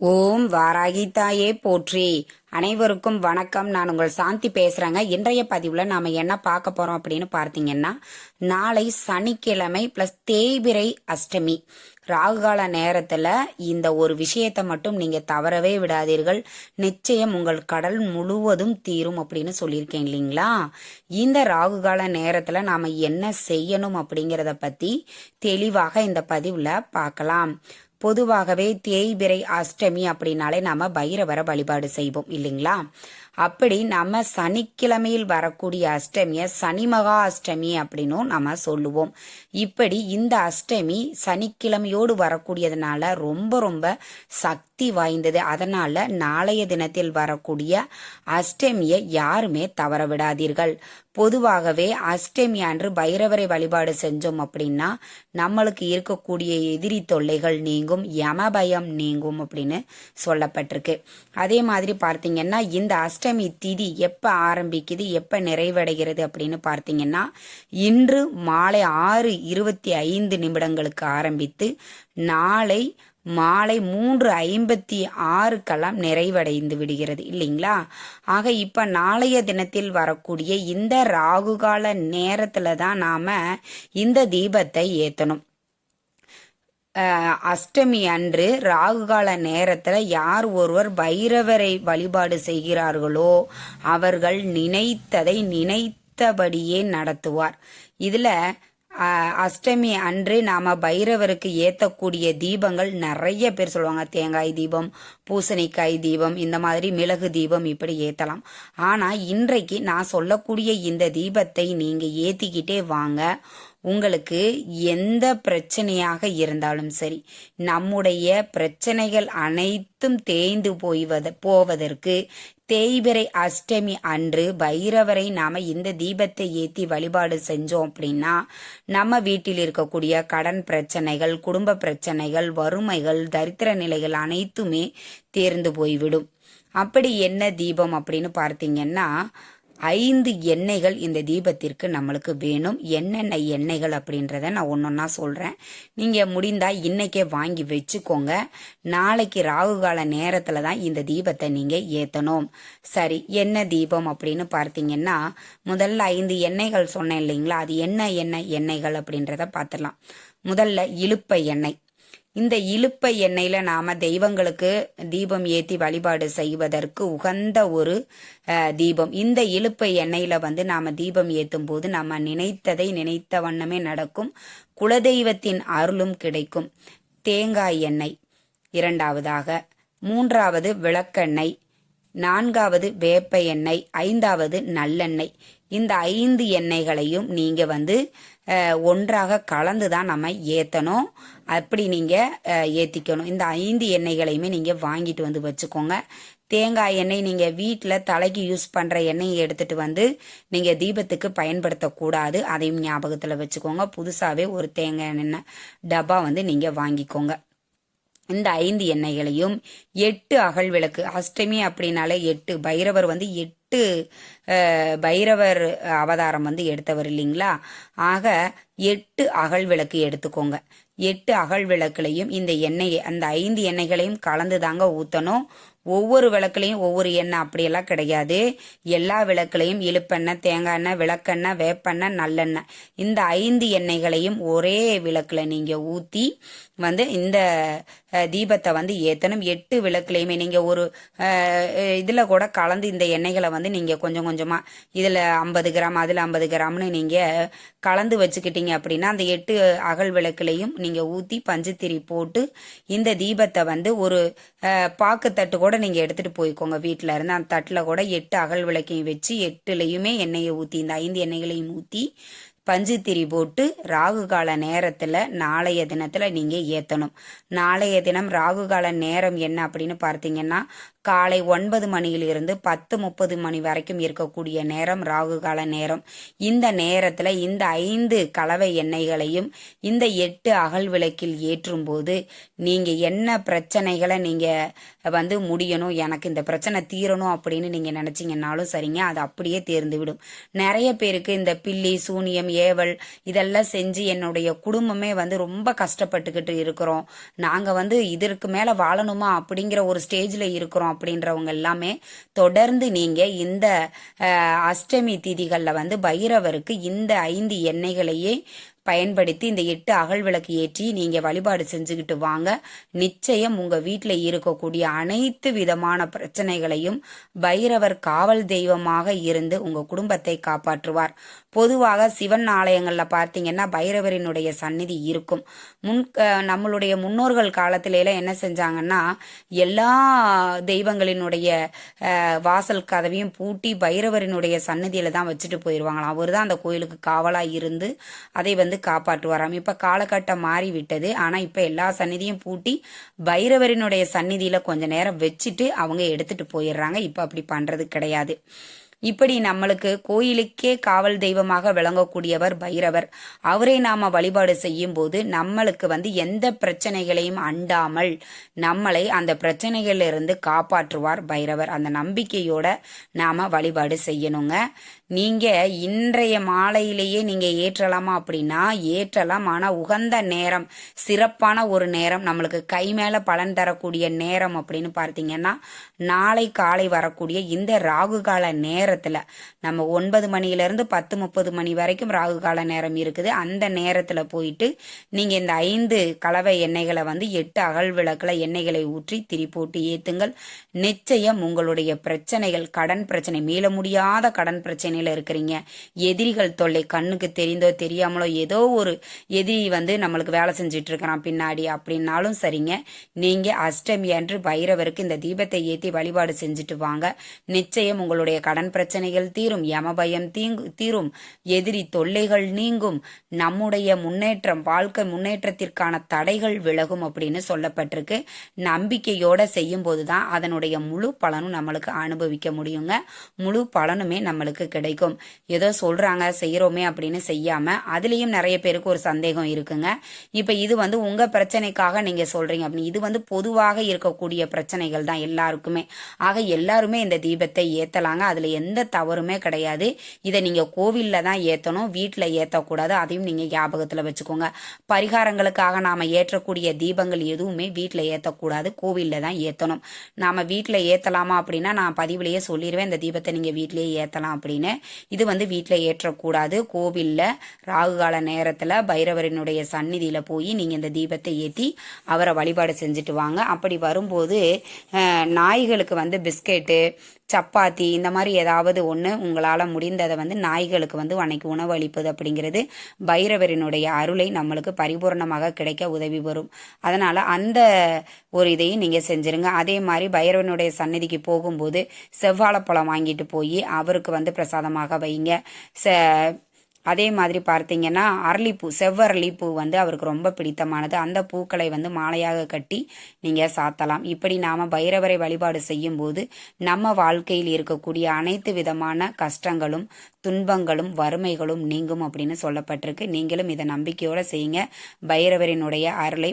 ஓம் வாராகி தாயே போற்றி. அனைவருக்கும் வணக்கம். நான் உங்கள் சாந்தி பேசுறேங்க. இன்றைய பதிவுல நாம என்ன பார்க்க போறோம் அப்படின்னு பார்த்தீங்கன்னா நாளை சனிக்கிழமை பிளஸ் தேய்பிரை அஷ்டமி. ராகுகால நேரத்துல இந்த ஒரு விஷயத்தை மட்டும் நீங்க தவறவே விடாதீர்கள். நிச்சயம் உங்கள் கடல் முழுவதும் தீரும் அப்படின்னு சொல்லியிருக்கேன் இல்லைங்களா? இந்த ராகுகால நேரத்துல நாம என்ன செய்யணும் அப்படிங்கறத பத்தி தெளிவாக இந்த பதிவுல பார்க்கலாம். பொதுவாகவே தேய்பிரை அஷ்டமி அப்படின்னாலே நாம பைரவரை வழிபாடு செய்வோம் இல்லைங்களா? அப்படி நம்ம சனிக்கிழமையில் வரக்கூடிய அஷ்டமியை சனி மகா அஷ்டமி அப்படின்னும் நம்ம சொல்லுவோம். இப்படி இந்த அஷ்டமி சனிக்கிழமையோடு வரக்கூடியதுனால ரொம்ப ரொம்ப சக்தி வாய்ந்தது. அதனால நாளைய தினத்தில் வரக்கூடிய அஷ்டமியை யாருமே தவற விடாதீர்கள். பொதுவாகவே அஷ்டமி அன்று பைரவரை வழிபாடு செஞ்சோம் அப்படின்னா நம்மளுக்கு இருக்கக்கூடிய எதிரி தொல்லைகள் நீங்கும் யமபயம் நீங்கும் அப்படின்னு சொல்லப்பட்டிருக்கு. அதே மாதிரி பார்த்தீங்கன்னா இந்த அஷ்டமி திதி எப்போ ஆரம்பிக்குது எப்போ நிறைவடைகிறது அப்படின்னு பார்த்தீங்கன்னா இன்று மாலை ஆறு இருபத்தி ஐந்து நிமிடங்களுக்கு ஆரம்பித்து நாளை மாலை மூன்று ஐம்பத்தி ஆறுக்கெல்லாம் நிறைவடைந்து விடுகிறது இல்லைங்களா? ஆக இப்ப நாளைய தினத்தில் வரக்கூடிய இந்த ராகுகால நேரத்துல தான் நாம இந்த தீபத்தை ஏத்தணும். அஷ்டமி அன்று ராகுகால நேரத்தில் யார் ஒருவர் பைரவரை வழிபாடு செய்கிறார்களோ அவர்கள் நினைத்ததை நினைத்தபடியே நடத்துவார். இதில் அஷ்டமி அன்று நாம் பைரவருக்கு ஏற்றக்கூடிய தீபங்கள் நிறைய பேர் சொல்லுவாங்க. தேங்காய் தீபம் பூசணிக்காய் தீபம் இந்த மாதிரி மிளகு தீபம் இப்படி ஏற்றலாம் ஆனால் இன்றைக்கு நான் சொல்லக்கூடிய இந்த தீபத்தை நீங்கள் ஏற்றிக்கிட்டே வாங்க. உங்களுக்கு எந்த பிரச்சனையாக இருந்தாலும் சரி நம்முடைய பிரச்சனைகள் அனைத்தும் தேய்ந்து போய்வத போவதற்கு தேய்பிறை அஷ்டமி அன்று பைரவரை நாம இந்த தீபத்தை ஏத்தி வழிபாடு செஞ்சோம் அப்படின்னா நம்ம வீட்டில் இருக்கக்கூடிய கடன் பிரச்சனைகள் குடும்ப பிரச்சனைகள் வறுமைகள் தரித்திர நிலைகள் அனைத்துமே தேர்ந்து போய்விடும். அப்படி என்ன தீபம் அப்படின்னு பார்த்தீங்கன்னா ஐந்து எண்ணெய்கள் இந்த தீபத்திற்கு நம்மளுக்கு வேணும். என்னென்ன எண்ணெய்கள் அப்படின்றத நான் ஒன்றொன்னா சொல்கிறேன் நீங்கள் முடிந்தால் இன்றைக்கே வாங்கி வச்சுக்கோங்க. நாளைக்கு ராகு கால நேரத்தில் தான் இந்த தீபத்தை நீங்கள் ஏற்றணும் சரி என்ன தீபம் அப்படின்னு பார்த்தீங்கன்னா முதல்ல ஐந்து எண்ணெய்கள் சொன்னேன் இல்லைங்களா? அது என்ன என்ன எண்ணெய்கள் அப்படின்றத பார்த்துடலாம். முதல்ல இழுப்ப எண்ணெய். இந்த இழுப்பை எண்ணெயில் நாம் தெய்வங்களுக்கு தீபம் ஏற்றி வழிபாடு செய்வதற்கு உகந்த ஒரு தீபம். இந்த இழுப்பை எண்ணெயில் வந்து நாம் தீபம் ஏற்றும் போது நம்ம நினைத்ததை நினைத்த வண்ணமே நடக்கும். குலதெய்வத்தின் அருளும் கிடைக்கும். தேங்காய் எண்ணெய் இரண்டாவதாக. மூன்றாவது விளக்கெண்ணெய் நான்காவது வேப்ப எண்ணெய் ஐந்தாவது நல்லெண்ணெய். இந்த ஐந்து எண்ணெய்களையும் நீங்க வந்து ஒன்றாக கலந்து தான் நம்ம ஏற்றணும் அப்படி நீங்கள் ஏற்றிக்கணும் இந்த ஐந்து எண்ணெய்களையுமே நீங்கள் வாங்கிட்டு வந்து வச்சுக்கோங்க. தேங்காய் எண்ணெய் நீங்கள் வீட்டில் தலைக்கு யூஸ் பண்ணுற எண்ணெயை எடுத்துகிட்டு வந்து நீங்கள் தீபத்துக்கு பயன்படுத்தக்கூடாது. அதையும் ஞாபகத்தில் வச்சுக்கோங்க. புதுசாகவே ஒரு தேங்காய் எண்ணெய் டப்பா வந்து நீங்கள் வாங்கிக்கோங்க. இந்த ஐந்து எண்ணெய்களையும் எட்டு அகல் விளக்கு அஷ்டமி அப்படின்னாலே எட்டு. பைரவர் வந்து எட்டு பைரவர் அவதாரம் வந்து எடுத்தவர் இல்லைங்களா? ஆக எட்டு அகல் விளக்கு எடுத்துக்கோங்க. எட்டு அகல் விளக்குலையும் இந்த எண்ணெயை அந்த ஐந்து எண்ணெய்களையும் கலந்து தாங்க ஊற்றணும் ஒவ்வொரு விளக்குலையும் ஒவ்வொரு எண்ணெய். அப்படியெல்லாம் கிடையாது. எல்லா விளக்குலையும் இழுப்பெண்ணெய் தேங்காய் எண்ணெய் விளக்கெண்ணெய் வேப்பெண்ணெய் நல்லெண்ணெய். இந்த ஐந்து எண்ணெய்களையும் ஒரே விளக்குல நீங்கள் ஊற்றி வந்து இந்த தீபத்தை வந்து ஏற்றணும் எட்டு விளக்குலையுமே நீங்கள் ஒரு இதில் கூட கலந்து இந்த எண்ணெய்களை வந்து நீங்கள் கொஞ்சம் கொஞ்சமாக இதில் ஐம்பது கிராம் அதில் ஐம்பது கிராம்னு நீங்கள் கலந்து வச்சுக்கிட்டீங்க அப்படின்னா அந்த எட்டு அகல் விளக்குலையும் நீங்கள் ஊற்றி பஞ்சுத்திரி போட்டு இந்த தீபத்தை வந்து ஒரு பாக்குத்தட்டு கூட நீங்கள் எடுத்துட்டு போய்க்கோங்க வீட்டில் இருந்து அந்த தட்டில் கூட எட்டு அகல் விளக்கையும் வச்சு எட்டுலையுமே எண்ணெயை ஊற்றி இந்த ஐந்து எண்ணெய்களையும் ஊற்றி பஞ்சு போட்டு ராகு கால நேரத்தில் நாளைய தினத்தில் நீங்கள் ஏற்றணும் நாளைய தினம் ராகு கால நேரம் என்ன அப்படின்னு பார்த்தீங்கன்னா காலை ஒன்பது மணியிலிருந்து பத்து முப்பது மணி வரைக்கும் இருக்கக்கூடிய நேரம் ராகு கால நேரம். இந்த நேரத்தில் இந்த ஐந்து கலவை எண்ணெய்களையும் இந்த எட்டு அகல் விளக்கில் ஏற்றும் போது நீங்கள் என்ன பிரச்சனைகளை நீங்கள் வந்து முடியணும் எனக்கு இந்த பிரச்சனை தீரணும் அப்படின்னு நீங்கள் நினச்சிங்கன்னாலும் சரிங்க அது அப்படியே தேர்ந்துவிடும். நிறைய பேருக்கு இந்த பில்லி சூனியம் ஏவல் இதெல்லாம் செஞ்சு என்னுடைய குடும்பமே வந்து ரொம்ப கஷ்டப்பட்டுக்கிட்டு இருக்கிறோம். நாங்கள் வந்து இதற்கு மேலே வாழணுமா அப்படிங்கிற ஒரு ஸ்டேஜில் இருக்கிறோம். அப்படின்றவங்க எல்லாமே தொடர்ந்து நீங்க இந்த அஷ்டமி திதிகளில் வந்து பைரவருக்கு இந்த ஐந்து எண்ணெய்களையே பயன்படுத்தி இந்த எட்டு அகல் விளக்கு ஏற்றி நீங்க வழிபாடு செஞ்சுக்கிட்டு வாங்க. நிச்சயம் உங்க வீட்டில் இருக்கக்கூடிய அனைத்து விதமான பிரச்சனைகளையும் பைரவர் காவல் தெய்வமாக இருந்து உங்க குடும்பத்தை காப்பாற்றுவார். பொதுவாக சிவன் ஆலயங்களில் பார்த்தீங்கன்னா பைரவரினுடைய சந்நிதி இருக்கும். முன் நம்மளுடைய முன்னோர்கள் காலத்திலேலாம் என்ன செஞ்சாங்கன்னா எல்லா தெய்வங்களினுடைய வாசல் கதவையும் பூட்டி பைரவரினுடைய சன்னதியில தான் வச்சுட்டு போயிடுவாங்களாம் அவர் தான் அந்த கோயிலுக்கு காவலாக இருந்து அதை வந்து காப்பாற்றுவாராம். இப்போ காலகட்டம் மாறிவிட்டது. ஆனால் இப்போ எல்லா சந்நிதியும் பூட்டி பைரவரினுடைய சந்நிதியில் கொஞ்ச நேரம் வச்சுட்டு அவங்க எடுத்துட்டு போயிடுறாங்க. இப்போ அப்படி பண்ணுறது கிடையாது. இப்படி நம்மளுக்கு கோயிலுக்கே காவல் தெய்வமாக விளங்கக்கூடியவர் பைரவர். அவரை நாம வழிபாடு செய்யும் போது நம்மளுக்கு வந்து எந்த பிரச்சனைகளையும் அண்டாமல் நம்மளை அந்த பிரச்சனைகளிலிருந்து காப்பாற்றுவார் பைரவர். அந்த நம்பிக்கையோட நாம வழிபாடு செய்யணுங்க. நீங்க இன்றைய மாலையிலேயே நீங்க ஏற்றலாமா அப்படின்னா ஏற்றலாம். ஆனா உகந்த நேரம் சிறப்பான ஒரு நேரம் நம்மளுக்கு கை மேல பலன் தரக்கூடிய நேரம் அப்படின்னு பார்த்தீங்கன்னா நாளை காலை வரக்கூடிய இந்த ராகு கால நேரத்துல நம்ம ஒன்பது மணில இருந்து பத்து முப்பது மணி வரைக்கும் ராகு கால நேரம் இருக்குது. அந்த நேரத்துல போயிட்டு நீங்க இந்த ஐந்து கலவை எண்ணெய்களை வந்து எட்டு அகல் விளக்குல எண்ணெய்களை ஊற்றி திரி போட்டு ஏத்துங்கள். நிச்சயம் உங்களுடைய பிரச்சனைகள் கடன் பிரச்சனை மீள முடியாத கடன் பிரச்சனையில் இருக்கிறீங்க. எதிரிகள் தொல்லை கண்ணுக்கு தெரிந்தோ தெரியாமலோ ஏதோ ஒரு எதிரி வந்து நம்மளுக்கு வேலை செஞ்சுட்டு இருக்கிறான் பின்னாடி அப்படின்னாலும் சரிங்க. நீங்க அஷ்டமி அன்று பைரவருக்கு இந்த தீபத்தை ஏற்றி வழிபாடு செஞ்சுட்டு வாங்க. நிச்சயம் உங்களுடைய கடன் பிரச்சனைகள் தீரும் யமபயம் தீங்கு தீரும். எதிரி தொல்லைகள் நீங்கும். நம்முடைய முன்னேற்றம் வாழ்க்கை முன்னேற்றத்திற்கான தடைகள் விலகும் அப்படின்னு சொல்லப்பட்டிருக்கு. நம்பிக்கையோட செய்யும் போதுதான் அதனுடைய முழு பலனும் நம்மளுக்கு அனுபவிக்க முடியுங்க. முழு பலனுமே நம்மளுக்கு கிடைக்கும். ஏதோ சொல்றாங்க செய்யறோமே அப்படின்னு செய்யாம அதுலயும் நிறைய பேருக்கு ஒரு சந்தேகம் இருக்குங்க. இப்ப இது வந்து உங்க பிரச்சனைக்காக நீங்க சொல்றீங்க அப்படின்னு. இது வந்து பொதுவாக இருக்கக்கூடிய பிரச்சனைகள் தான் எல்லாருக்குமே. ஆக எல்லாருமே இந்த தீபத்தை ஏத்தலாங்க. அதுல எந்த தவறுமே கிடையாது. இதை நீங்க கோவில்ல தான் ஏத்தணும் வீட்டுல ஏத்தக்கூடாது. அதையும் நீங்க ஞாபகத்துல வச்சுக்கோங்க. பரிகாரங்களுக்காக நாம ஏற்றக்கூடிய தீபங்கள் எதுவுமே வீட்டுல ஏத்தக்கூடாது. கோவில்ல தான் ஏத்தணும். நாம வீட்டுல ஏத்தலாமா அப்படின்னா நான் பதிவுலயே சொல்லிடுவேன் இந்த தீபத்தை நீங்க வீட்டிலேயே ஏத்தலாம் அப்படின்னு. இது வந்து வீட்டில் ஏற்றக்கூடாது. கோவில்ல ராகு கால நேரத்துல பைரவரினுடைய சந்நிதியில போய் நீங்க இந்த தீபத்தை ஏத்தி அவரை வழிபாடு செஞ்சுட்டு வாங்க. அப்படி வரும்போது நாய்களுக்கு வந்து பிஸ்கெட்டு சப்பாத்தி இந்த மாதிரி ஏதாவது ஒன்று உங்களால் முடிந்ததை வந்து நாய்களுக்கு வந்து அன்னைக்கு உணவு அளிப்பது அப்படிங்கிறது பைரவரினுடைய அருளை நம்மளுக்கு பரிபூர்ணமாக கிடைக்க உதவி வரும் அதனால் அந்த ஒரு இதையும் நீங்கள் செஞ்சுருங்க. அதே மாதிரி பைரவனுடைய சன்னதிக்கு போகும்போது செவ்வாழைப்பழம் வாங்கிட்டு போய் அவருக்கு வந்து பிரசாதமாக வைங்க. ச அதே மாதிரி பார்த்தீங்கன்னா அரளிப்பூ செவ்வரளிப்பூ வந்து அவருக்கு ரொம்ப பிடித்தமானது. அந்த பூக்களை வந்து மாலையாக கட்டி நீங்கள் சாத்தலாம். இப்படி நாம் பைரவரை வழிபாடு செய்யும்போது நம்ம வாழ்க்கையில் இருக்கக்கூடிய அனைத்து விதமான கஷ்டங்களும் துன்பங்களும் வறுமைகளும் நீங்கும் அப்படின்னு சொல்லப்பட்டிருக்கு. நீங்களும் இதை நம்பிக்கையோடு செய்யுங்க. பைரவரினுடைய அருளை